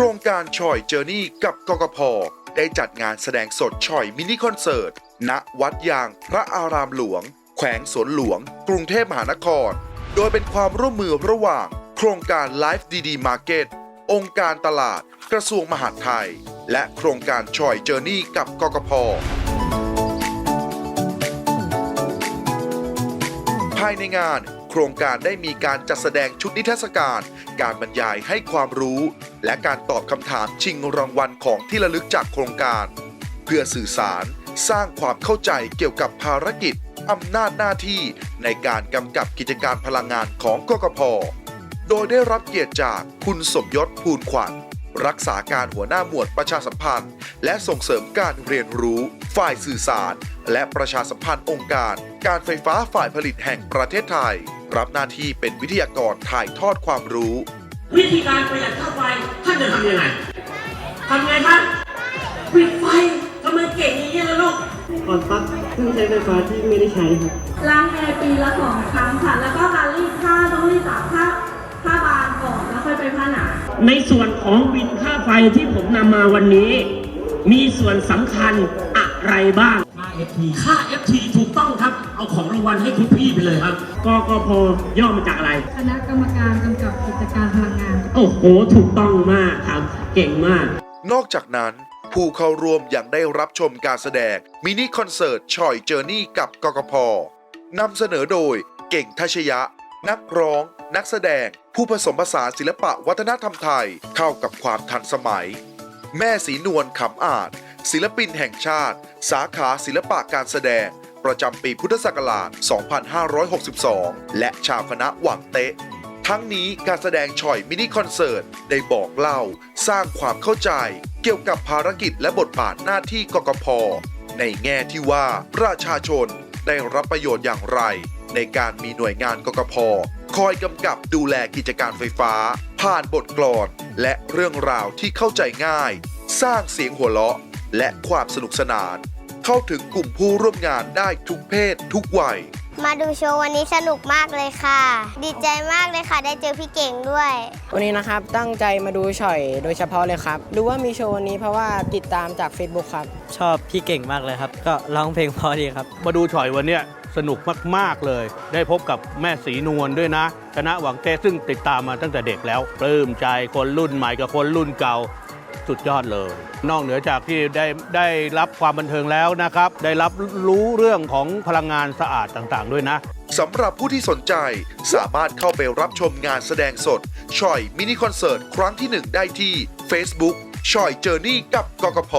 ครงการชอยเจอร์นี่กับกกพได้จัดงานแสดงสดชอยมินิคอนเสิร์ต ณ วัดยางพระอารามหลวง แขวงสวนหลวง กรุงเทพมหานคร โดยเป็นความร่วมมือระหว่าง โครงการ Life ดีดีมาร์เก็ตองค์การตลาด กระทรวงมหาดไทย และโครงการชอยเจอร์นี่กับกกพภายในงาน ครงการได้มีการจัดแสดงชุดนิทรรศการ การบรรยายให้ความรู้ และการตอบคำถามชิงรางวัลของที่ระลึกจากโครงการ เพื่อสื่อสารสร้างความเข้าใจเกี่ยวกับภารกิจอำนาจหน้าที่ในการกำกับกิจการพลังงานของกกพ โดยได้รับเกียรติจากคุณสมยศภูลขวัญรักษาการหัวหน้าหมวดประชาสัมพันธ์ และส่งเสริมการเรียนรู้ ฝ่ายสื่อสาร และประชาสัมพันธ์องค์การ การไฟฟ้าฝ่ายผลิตแห่งประเทศไทย รับหน้าที่เป็นวิทยากรถ่ายทอดความรู้ วิธีการประหยัดค่าไฟท่านจะทำยังไงทำไงครับปิดไฟทำไมเก่งอย่างนี้ล่ะลูกก่อนปลั๊กเครื่องใช้ไฟฟ้าที่ไม่ได้ใช้ครับล้างแอร์ปีละสองครั้งค่ะ แล้วก็การรีดผ้าต้องรีดจากผ้าผ้าบางก่อนแล้วค่อยไปผ้าหนาในส่วนของบินค่าไฟที่ผมนำมาวันนี้ มีส่วนสำคัญอะไรบ้าง ค่า FT ค่า FT ถูกต้องครับ เอาของรางวัลให้คุณพี่ไปเลยครับกกพย่อมาจากอะไร คณะกรรมการกำกับกิจการพลังงาน โอ้โห ถูกต้องมากครับ เก่งมาก นอกจากนั้น ผู้เข้าร่วมยังได้รับชมการแสดง มินิคอนเสิร์ตชอยเจอร์นี่กับกกพนำเสนอโดยเก่งทัชยะ นักร้อง นักแสดง ผู้ผสมผสานศิลปะวัฒนธรรมไทย เข้ากับความทันสมัย แม่สีนวลขำอาจ ศิลปินแห่งชาติ สาขาศิลปะการแสดง ประจำปีพุทธศักราช 2562 และชาวคณะหวังเตะ ทั้งนี้การแสดงชอยมินิคอนเสิร์ตได้บอกเล่า สร้างความเข้าใจ เกี่ยวกับภารกิจและบทบาทหน้าที่กกพ ในแง่ที่ว่าประชาชนได้รับประโยชน์อย่างไร ในการมีหน่วยงานกกพคอยกำกับดูแลกิจการไฟฟ้า ผ่านบทกลอน และเรื่องราวที่เข้าใจง่าย สร้างเสียงหัวเราะ และความสนุกสนาน เข้าถึงกลุ่มผู้ร่วมงานได้ทุกเพศทุกวัย มาดูโชว์วันนี้สนุกมากเลยค่ะ ดีใจมากเลยค่ะ ได้เจอพี่เก่งด้วย วันนี้นะครับตั้งใจมาดูฉ่อยโดยเฉพาะเลยครับรู้ว่ามีโชว์วันนี้เพราะว่าติดตามจาก Facebook ครับ ชอบพี่เก่งมากเลยครับ ก็ร้องเพลงเพอดีครับ มาดูฉอยวันเนี้ยสนุกมาก ๆ เลย ได้พบกับแม่สีนวลด้วยนะ คณะหวังเต้ซึ่งติดตามมาตั้งแต่เด็กแล้ว ปลื้มใจคนรุ่นใหม่กับคนรุ่นเก่า สุดยอดเลย นอกเหนือจากที่ได้ได้รับความบันเทิงแล้วนะครับ ได้รับรู้เรื่องของพลังงานสะอาดต่างๆ ด้วยนะสำหรับผู้ที่สนใจสามารถเข้าไปรับชมงานแสดงสดชอยมินิคอนเสิร์ตครั้งที่ 1 ได้ที่ Facebook ชอยเจอร์นี่กับกกพ